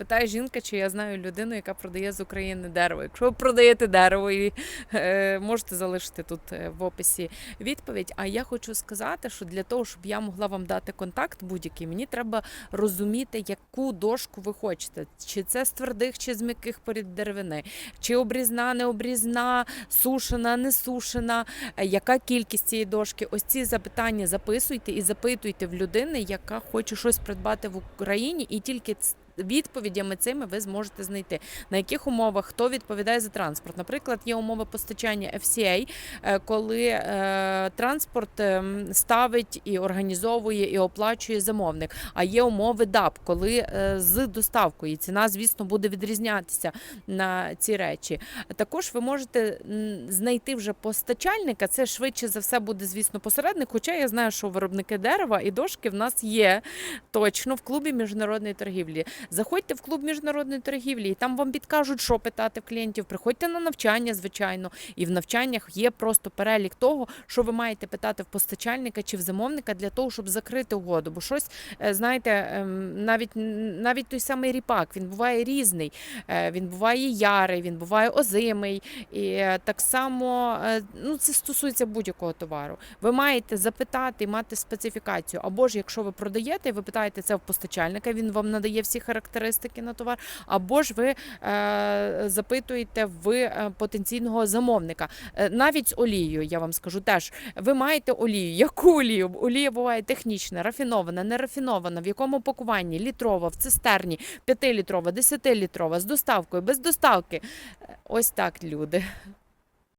Питає жінка, чи я знаю людину, яка продає з України дерево. Якщо ви продаєте дерево, і, е, можете залишити тут е, в описі відповідь. А я хочу сказати, що для того, щоб я могла вам дати контакт будь-який, мені треба розуміти, яку дошку ви хочете. Чи це з твердих, чи з м'яких порід деревини, чи обрізна, не обрізна, сушена, не сушена, е, яка кількість цієї дошки. Ось ці запитання записуйте і запитуйте в людини, яка хоче щось придбати в Україні, і тільки Відповідями цими ви зможете знайти на яких умовах хто відповідає за транспорт. Наприклад, є умови постачання FCA, е, коли е, транспорт ем, ставить і організовує і оплачує замовник. А є умови DAP, коли е, з доставкою ціна, звісно, буде відрізнятися на ці речі. Також ви можете знайти вже постачальника. Це швидше за все буде, звісно, посередник. Хоча я знаю, що виробники дерева і дошки в нас є точно в клубі міжнародної торгівлі. Заходьте в клуб міжнародної торгівлі, і там вам підкажуть, що питати в клієнтів. Приходьте на навчання, звичайно, і в навчаннях є просто перелік того, що ви маєте питати в постачальника чи в замовника для того, щоб закрити угоду. Бо щось, е, знаєте, ем, навіть навіть той самий ріпак він буває різний. Е, Він буває ярий, він буває озимий. І е, так само ну, це стосується будь-якого товару. Ви маєте запитати, мати специфікацію. Або ж якщо ви продаєте, ви питаєте це в постачальника, він вам надає всі характеристики на товар, або ж ви е, запитуєте в е, потенційного замовника. Е, навіть з олією, я вам скажу теж. Ви маєте олію. Яку олію? Олія буває технічна, рафінована, нерафінована, в якому пакуванні? Літрова, в цистерні, 5-літрова, 10-літрова, з доставкою, без доставки. Е, Ось так, люди.